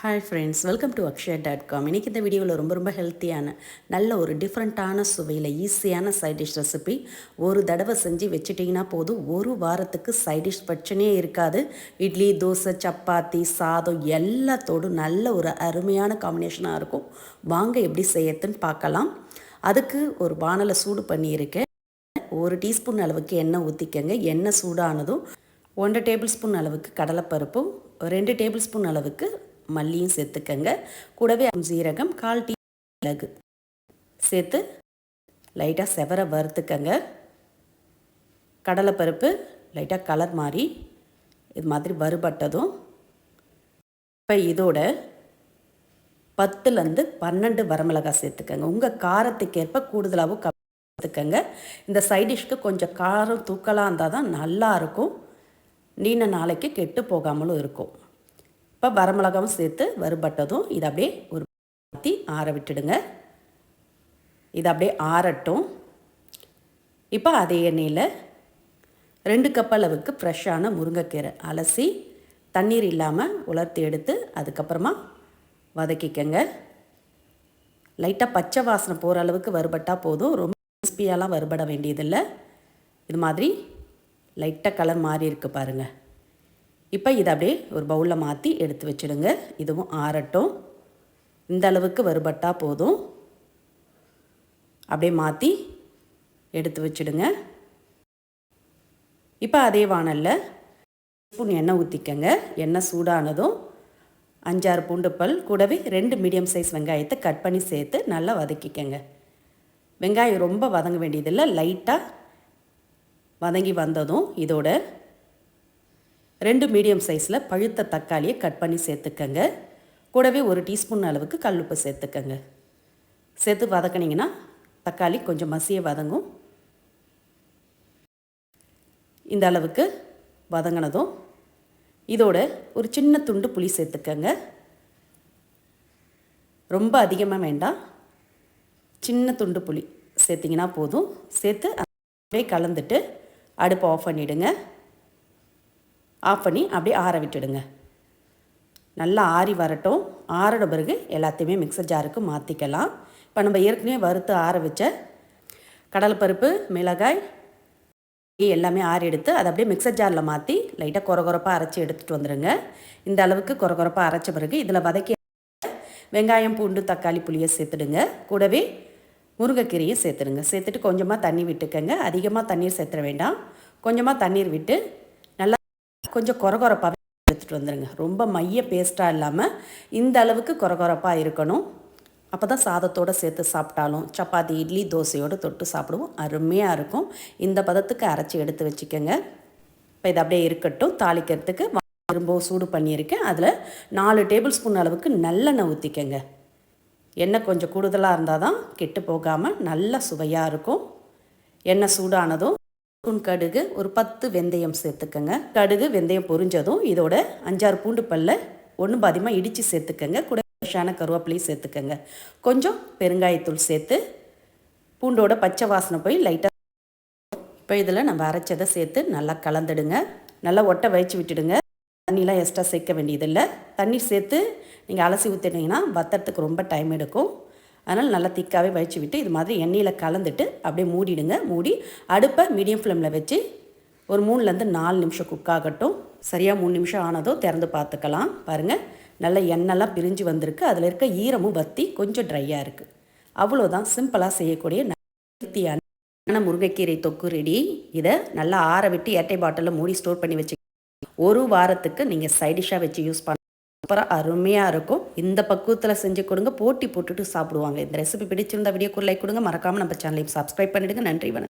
Hi friends welcome to Akshaya dot com இன்றைக்கி இந்த வீடியோவில் ரொம்ப ரொம்ப ஹெல்த்தியான நல்ல ஒரு டிஃப்ரெண்ட்டான சுவையில் ஈஸியான சைட் டிஷ் ரெசிபி ஒரு தடவை செஞ்சு வச்சுட்டிங்கன்னா போதும். ஒரு வாரத்துக்கு சைட் டிஷ் பிரச்சனையே இருக்காது. இட்லி தோசை சப்பாத்தி சாதம் எல்லாத்தோடும் நல்ல ஒரு அருமையான காம்பினேஷனாக இருக்கும். வாங்க எப்படி செய்யறதுன்னு பார்க்கலாம். அதுக்கு ஒரு வானலை சூடு பண்ணியிருக்கேன். ஒரு டீஸ்பூன் அளவுக்கு எண்ணெய் ஊற்றிக்கங்க எண்ணெய் சூடானதும் ஒன்றரை டேபிள் ஸ்பூன் அளவுக்கு கடலைப்பருப்பும் ரெண்டு டேபிள் ஸ்பூன் அளவுக்கு மல்லியும் சேர்த்துக்கங்க. கூடவே சீரகம் கால் டீ மிளகு சேர்த்து லைட்டாக செவர வறுத்துக்கங்க. கடலைப்பருப்பு லைட்டாக கலர் மாறி இது மாதிரி வறுபட்டதும் இப்போ இதோட பத்துலேருந்து பன்னெண்டு வரமிளகாய் சேர்த்துக்கங்க. உங்கள் காரத்துக்கேற்ப கூடுதலாகவும் கற்றுக்கங்க இந்த சைடிஷ்க்கு கொஞ்சம் காரம் தூக்கலாக இருந்தால் தான் நல்லாயிருக்கும் நீண்ட நாளைக்கு கெட்டு போகாமலும் இருக்கும். இப்போ வரமிளகாவும் சேர்த்து வறுபட்டதும் இதை அப்படியே ஒரு மாற்றி ஆற விட்டுடுங்க. இது அப்படியே ஆறட்டும். இப்போ அதே எண்ணெயில் ரெண்டு கப் அளவுக்கு ஃப்ரெஷ்ஷான முருங்கைக்கீரை அலசி தண்ணீர் இல்லாமல் உலர்த்தி எடுத்து அதுக்கப்புறமா வதக்கிக்கங்க. லைட்டாக பச்சை வாசனை போகிற அளவுக்கு வறுபட்டால் போதும். ரொம்ப கிறிஸ்பியாலாம் வறுபட வேண்டியதில்லை. இது மாதிரி லைட்டாக கலர் மாறி இருக்குது பாருங்கள் இப்போ இதை அப்படியே ஒரு பவுலில் மாற்றி எடுத்து வச்சுடுங்க. இதுவும் ஆறட்டும். இந்த அளவுக்கு வறுபட்டால் போதும். அப்படியே மாற்றி எடுத்து வச்சுடுங்க. இப்போ அதே வானலில் ஸ்பூன் எண்ணெய் ஊற்றிக்கங்க எண்ணெய் சூடானதும் அஞ்சாறு பூண்டு பல் கூடவே ரெண்டு மீடியம் சைஸ் வெங்காயத்தை கட் பண்ணி சேர்த்து நல்லா வதக்கிக்கங்க. வெங்காயம் ரொம்ப வதங்க வேண்டியதில்லை. லைட்டாக வதங்கி வந்ததும் இதோட ரெண்டு மீடியம் சைஸில் பழுத்த தக்காளியை கட் பண்ணி சேர்த்துக்கங்க. கூடவே ஒரு டீஸ்பூன் அளவுக்கு கல்லுப்பு சேர்த்துக்கங்க. சேர்த்து வதக்கினீங்கன்னா தக்காளி கொஞ்சம் மசிய வதங்கும். இந்த அளவுக்கு வதங்கினதும் இதோட ஒரு சின்ன துண்டு புளி சேர்த்துக்கங்க. ரொம்ப அதிகமாக வேண்டாம். சின்ன துண்டு புளி சேர்த்திங்கன்னா போதும். சேர்த்து அப்படியே கலந்துட்டு அடுப்பை ஆஃப் பண்ணிவிடுங்க ஆஃப் பண்ணி அப்படியே ஆற விட்டுடுங்க. நல்லா ஆறி வரட்டும். ஆறின பிறகு எல்லாத்தையுமே மிக்சர் ஜாருக்கு மாற்றிக்கலாம் இப்போ நம்ம ஏற்கனவே வறுத்து ஆற வச்ச கடலைப்பருப்பு மிளகாய் எல்லாமே ஆறி எடுத்து அதை அப்படியே மிக்சர் ஜாரில் மாற்றி லைட்டாக குறகுறப்பாக அரைச்சி எடுத்துகிட்டு வந்துடுங்க இந்த அளவுக்கு குறகுறப்பாக அரைச்ச பிறகு இதில் வதக்கி வெங்காயம் பூண்டு தக்காளி புளியை சேர்த்துடுங்க. கூடவே முருங்கைக்கீரையும் சேர்த்துடுங்க. சேர்த்துட்டு கொஞ்சமாக தண்ணி விட்டுக்கங்க. அதிகமாக தண்ணீர் சேர்த்துட வேண்டாம். கொஞ்சமாக தண்ணீர் விட்டு கொஞ்சம் கொரகொரப்பாகவே எடுத்துகிட்டு வந்துடுங்க ரொம்ப மைய பேஸ்ட்டாக இல்லாமல் இந்த அளவுக்கு கொரகொரப்பாக இருக்கணும். அப்போ தான் சாதத்தோடு சேர்த்து சாப்பிட்டாலும் சப்பாத்தி இட்லி தோசையோடு தொட்டு சாப்பிடுவோம். அருமையாக இருக்கும். இந்த பதத்துக்கு அரைச்சி எடுத்து வச்சுக்கோங்க. இப்போ இது அப்படியே இருக்கட்டும். தாளிக்கிறதுக்கு திரும்பவும் சூடு பண்ணியிருக்கேன். அதில் நாலு டேபிள் ஸ்பூன் அளவுக்கு நல்லெண்ணெய் ஊற்றிக்கங்க எண்ணெய் கொஞ்சம் கூடுதலாக இருந்தால் தான் கெட்டு போகாமல் நல்ல சுவையாக இருக்கும். எண்ணெய் சூடானதும் ஸ்பூன் கடுகு ஒரு பத்து வெந்தயம் சேர்த்துக்கங்க. கடுகு வெந்தயம் பொரிஞ்சதும் இதோட அஞ்சாறு பூண்டு பல்ல ஒன்று பாதியமாக இடித்து சேர்த்துக்கங்க. கூட ஃப்ரெஷ்ஷான கருவேப்பிலையும் சேர்த்துக்கங்க. கொஞ்சம் பெருங்காயத்தூள் சேர்த்து பூண்டோட பச்சை வாசனை போய் லைட்டாக இப்போ இதில் நம்ம அரைச்சதை சேர்த்து நல்லா கலந்துடுங்க. நல்லா ஒட்டை வச்சு விட்டுடுங்க. தண்ணிலாம் எக்ஸ்ட்ரா சேர்க்க வேண்டியதில்லை. தண்ணி சேர்த்து நீங்கள் அலசி ஊற்றினீங்கன்னா வத்தறதுக்கு ரொம்ப டைம் எடுக்கும். அதனால் நல்லா திக்காகவே வச்சு விட்டு இது மாதிரி எண்ணெயில் கலந்துட்டு அப்படியே மூடிடுங்க. மூடி அடுப்பை மீடியம் ஃப்ளேமில் வச்சு ஒரு மூணுலேருந்து நாலு நிமிஷம் குக் ஆகட்டும். சரியாக மூணு நிமிஷம் ஆனதோ திறந்து பார்த்துக்கலாம். பாருங்கள் நல்ல எண்ணெய்லாம் பிரிஞ்சு வந்திருக்கு. அதில் இருக்க ஈரமும் வத்தி கொஞ்சம் ட்ரையாக இருக்குது அவ்வளோதான் சிம்பிளாக செய்யக்கூடிய ஹெல்த்தியான முருங்கைக்கீரை தொக்கு ரெடி இதை நல்லா ஆற விட்டு ஏட்டை பாட்டிலில் மூடி ஸ்டோர் பண்ணி வச்சு ஒரு வாரத்துக்கு நீங்கள் சைடிஷாக வச்சு யூஸ் பண்ண சூப்பராக அருமையாக இருக்கும். இந்த பக்குவத்தில் செஞ்சு கொடுங்க. போட்டி போட்டுட்டு சாப்பிடுவாங்க. இந்த ரெசிபி பிடிச்சிருந்தா வீடியோக்கு லைக் கொடுங்க. மறக்காமல் நம்ம சேனலையும் சப்ஸ்கிரைப் பண்ணிவிடுங்க நன்றி வணக்கம்.